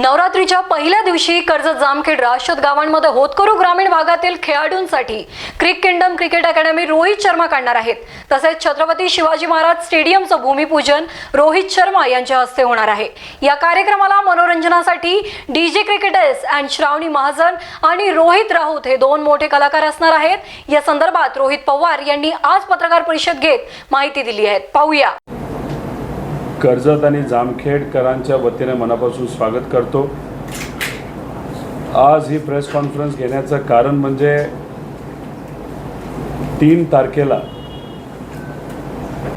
नवरात्रीच्या पहिल्या दिवशी कर्जत जामखेड राशद गावांमध्ये होतकरू ग्रामीण भागातील खेळाडूंसाठी Crick Kingdom cricket academy Rohit Sharma काढणार आहेत. तसेच छत्रपती शिवाजी महाराज स्टेडियमचं भूमिपूजन रोहित शर्मा यांच्या हस्ते होणार आहे. या कार्यक्रमाला मनोरंजनासाठी DJ cricketers and Shravani Mahajan आणि रोहित राऊत हे दोन मोठे कलाकार असणार आहेत. या संदर्भात रोहित पवार यांनी आज पत्रकार परिषद घेत माहिती दिली आहे. पाहूया. कर्जत आणि जामखेडकरांच्या वतीने मनापासून स्वागत करतो. आज ही प्रेस कॉन्फरन्स घेण्याचं कारण म्हणजे तीन तारखेला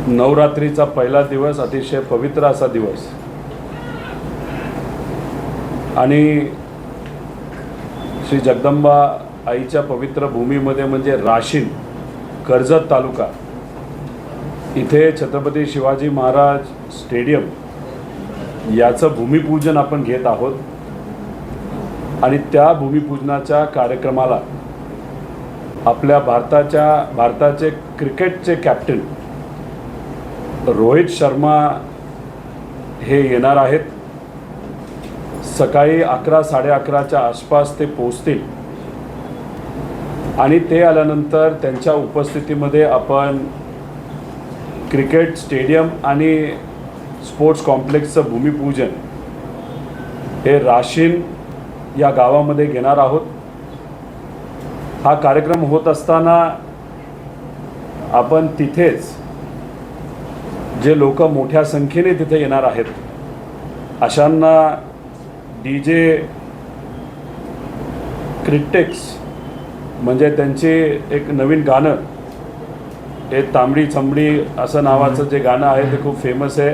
नवरात्रीचा पहिला दिवस अतिशय पवित्र असा दिवस. आणि श्री जगदंबा आईच्या पवित्र भूमीमध्ये म्हणजे राशीन कर्जत तालुका इथे छत्रपती शिवाजी महाराज स्टेडियम याचं भूमिपूजन आपण घेत आहोत. आणि त्या भूमिपूजनाच्या कार्यक्रमाला आपल्या भारताच्या भारताचे क्रिकेटचे कॅप्टन रोहित शर्मा हे येणार आहेत. सकाळी अकरा साडे अकराच्या आसपास ते पोचतील आणि ते आल्यानंतर त्यांच्या उपस्थितीमध्ये आपण क्रिकेट स्टेडियम आणि स्पोर्ट्स कॉम्प्लेक्सचं भूमिपूजन हे राशीन या गावामध्ये घेणार आहोत. हा कार्यक्रम होत असताना आपण तिथेच जे लोक मोठ्या संख्येने तिथे येणार आहेत अशांना डी जे क्रिटेक्स म्हणजे त्यांचे एक नवीन गाणं हे तांबडी चांबडी असं नावाचं जे गाणं आहे ते खूप फेमस आहे.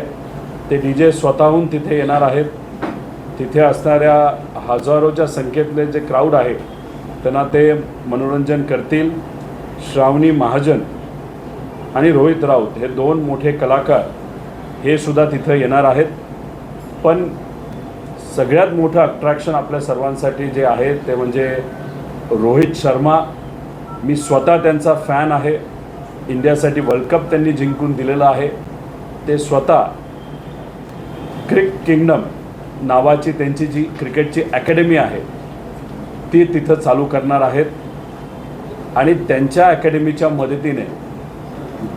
ते डी जे स्वतःहून तिथे येणार आहेत. तिथे असणाऱ्या हजारोच्या संख्येतले जे क्राऊड आहे त्यांना ते मनोरंजन करतील. श्रावणी महाजन आणि रोहित राऊत हे दोन मोठे कलाकार हे सुद्धा तिथं येणार आहेत. पण सगळ्यात मोठं अट्रॅक्शन आपल्या सर्वांसाठी जे आहे ते म्हणजे रोहित शर्मा. मी स्वतः त्यांचा फॅन आहे. इंडियासाठी वर्ल्ड कप त्यांनी जिंकून दिलेला आहे. ते स्वतः क्रिक किंगडम नावाची त्यांची जी क्रिकेटची अकॅडमी आहे ती तिथं चालू करणार आहेत. आणि त्यांच्या अकॅडमीच्या मदतीने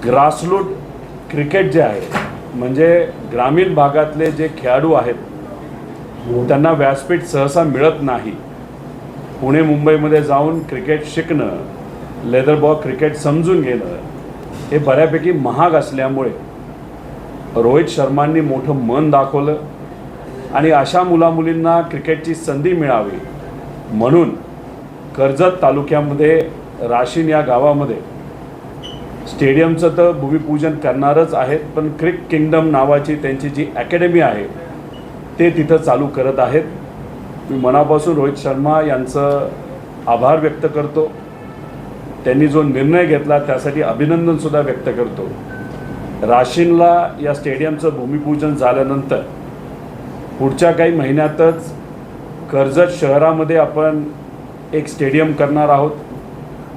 ग्रासरूट क्रिकेट जे आहे म्हणजे ग्रामीण भागातले जे खेळाडू आहेत त्यांना व्यासपीठ सहसा मिळत नाही. पुणे मुंबईमध्ये जाऊन क्रिकेट शिकणं लेदरबॉल क्रिकेट समजून घेणं हे बऱ्यापैकी महाग असल्यामुळे रोहित शर्मांनी मोठं मन दाखवलं आणि अशा मुलामुलींना क्रिकेटची संधी मिळावी म्हणून कर्जत तालुक्यामध्ये राशीन या गावामध्ये स्टेडियमचं तर भूमिपूजन करणारच आहेत पण क्रिक किंगडम नावाची त्यांची जी अकॅडमी आहे ते तिथं चालू करत आहेत. मी मनापासून रोहित शर्मा यांचं आभार व्यक्त करतो. त्यांनी जो निर्णय घेतला त्यासाठी अभिनंदनसुद्धा व्यक्त करतो. राशीनला या स्टेडियमचं भूमिपूजन झाल्यानंतर पुढच्या काही महिन्यातच कर्जत शहरामध्ये आपण एक स्टेडियम करणार आहोत.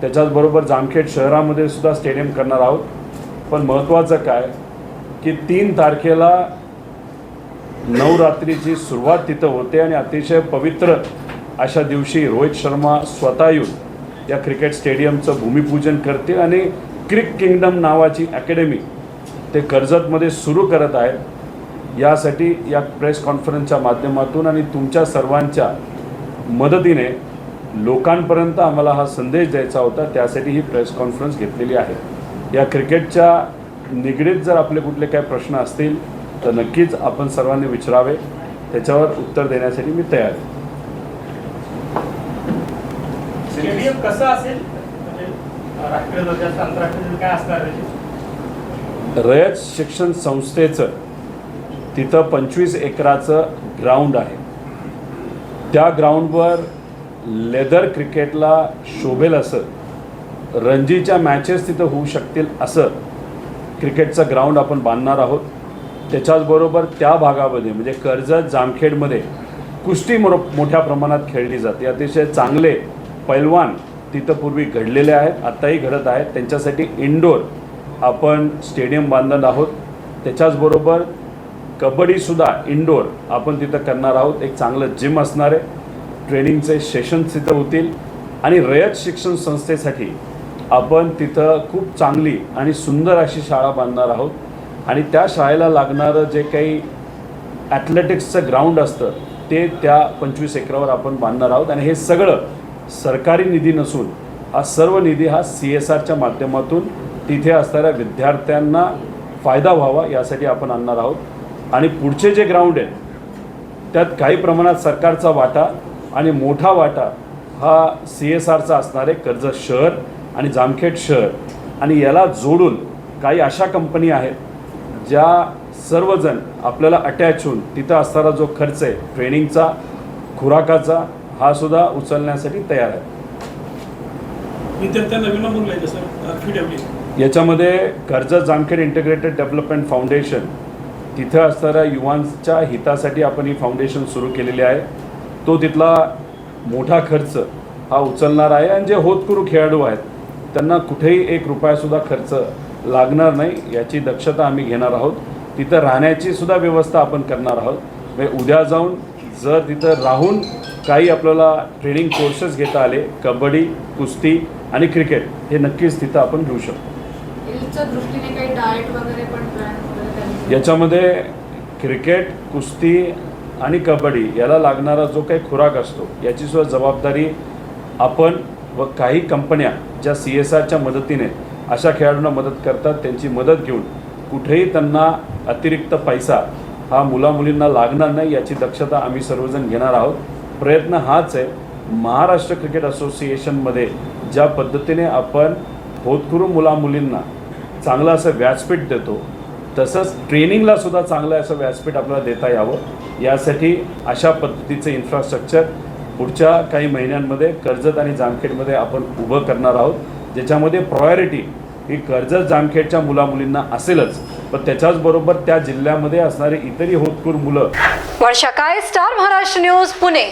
त्याच्याचबरोबर जामखेड शहरामध्ये सुद्धा स्टेडियम करणार आहोत. पण महत्त्वाचं काय? की तीन तारखेला नवरात्रीची सुरुवात तिथं होते आणि अतिशय पवित्र अशा दिवशी रोहित शर्मा स्वतः येऊन या क्रिकेट स्टेडियमचं भूमिपूजन करते आणि क्रिक किंगडम नावाची अकॅडमी ते कर्जतमध्ये सुरू करत आहेत. यासाठी या प्रेस कॉन्फरन्सच्या माध्यमातून आणि तुमच्या सर्वांच्या मदतीने लोकांपर्यंत आम्हाला हा संदेश द्यायचा होता त्यासाठी ही प्रेस कॉन्फरन्स घेतलेली आहे. या क्रिकेटच्या निगडीत जर आपले कुठले काही प्रश्न असतील तर नक्कीच आपण सर्वांनी विचारावे. त्याच्यावर उत्तर देण्यासाठी मी तयार आहे. म्हणजे स्टेडियम कसं असेल? म्हणजे, राष्ट्रीय दर्जाचं आंतरराष्ट्रीय काय असणार रयत शिक्षण संस्थेचं तिथं पंचवीस एकराचं ग्राउंड आहे. त्या ग्राउंडवर लेदर क्रिकेटला शोभेल असं रणजीच्या मॅचेस तिथं होऊ शकतील असं क्रिकेटचं ग्राउंड आपण बांधणार आहोत. त्याच्याचबरोबर त्या भागामध्ये म्हणजे कर्जत जामखेडमध्ये कुस्ती मोठ्या प्रमाणात खेळली जाते. अतिशय चांगले पैलवान तिथं पूर्वी घडलेले आहेत आत्ताही घडत आहेत. त्यांच्यासाठी इंडोर आपण स्टेडियम बांधत आहोत. त्याच्याचबरोबर कबड्डीसुद्धा इंडोर आपण तिथं करणार आहोत. एक चांगलं जिम असणार आहे. ट्रेनिंगचे सेशन्स तिथं होतील. आणि रयत शिक्षण संस्थेसाठी आपण तिथं खूप चांगली आणि सुंदर अशी शाळा बांधणार आहोत. आणि त्या शाळेला लागणारं जे काही ॲथलेटिक्सचं ग्राउंड असतं ते त्या पंचवीस एकरावर आपण बांधणार आहोत. आणि हे सगळं सरकारी निधी नसून हा सर्व निधी हा सी एस आरच्या माध्यमातून तिथे असणाऱ्या विद्यार्थ्यांना फायदा व्हावा यासाठी आपण आणणार आहोत. आणि पुढचे जे ग्राउंड आहेत त्यात काही प्रमाणात सरकारचा वाटा आणि मोठा वाटा हा सी एस आरचा असणारे कर्ज कर्जत शहर आणि जामखेड शहर. आणि याला जोडून काही अशा कंपनी आहेत ज्या सर्वजण आपल्याला अटॅच होऊन तिथं असणारा जो खर्च आहे ट्रेनिंगचा खुराकाचा हा सुद्धा उचलण्यासाठी तयार आहे. विद्यार्थ्यांना विनामूल्य याच्यामध्ये Karjat Jamkhed integrated development foundation तिथं असणाऱ्या युवांच्या हितासाठी आपण ही फाउंडेशन सुरू केलेली आहे. तो तिथला मोठा खर्च हा उचलणार आहे आणि जे होतकरू खेळाडू आहेत त्यांना कुठेही एक रुपयासुद्धा खर्च लागणार नाही याची दक्षता आम्ही घेणार आहोत. तिथं राहण्याची सुद्धा व्यवस्था आपण करणार आहोत. म्हणजे उद्या जाऊन जर तिथं राहून काही आपल्याला ट्रेनिंग कोर्सेस घेता आले कबड्डी कुस्ती आणि क्रिकेट हे नक्कीच तिथं आपण घेऊ शकतो. याच्यामध्ये क्रिकेट कुस्ती आणि कबड्डी याला लागणारा जो काही खुराक असतो याची सुद्धा जबाबदारी आपण व काही कंपन्या ज्या सी एस आरच्या मदतीने अशा खेळाडूंना मदत करतात त्यांची मदत घेऊन कुठेही त्यांना अतिरिक्त पैसा हा मुलामुलींना लागणार नाही याची दक्षता आम्ही सर्वजण घेणार आहोत. प्रयत्न हाच आहे महाराष्ट्र क्रिकेट असोसिएशनमध्ये ज्या पद्धतीने आपण होतकरू मुलामुलींना चांगलं असं व्यासपीठ देतो तसंच ट्रेनिंगला सुद्धा चांगलं असं व्यासपीठ आपल्याला देता यावं. यासाठी अशा पद्धतीचं इन्फ्रास्ट्रक्चर पुढच्या काही महिन्यांमध्ये कर्जत आणि जामखेडमध्ये आपण उभं करणार आहोत. ज्याच्यामध्ये प्रायोरिटी ही कर्जत जामखेडच्या मुलामुलींना असेलच. पण त्याच्याचबरोबर त्या जिल्ह्यामध्ये असणारे इतरही होतकूर मुलं. वर्षा काय स्टार महाराष्ट्र न्यूज पुणे.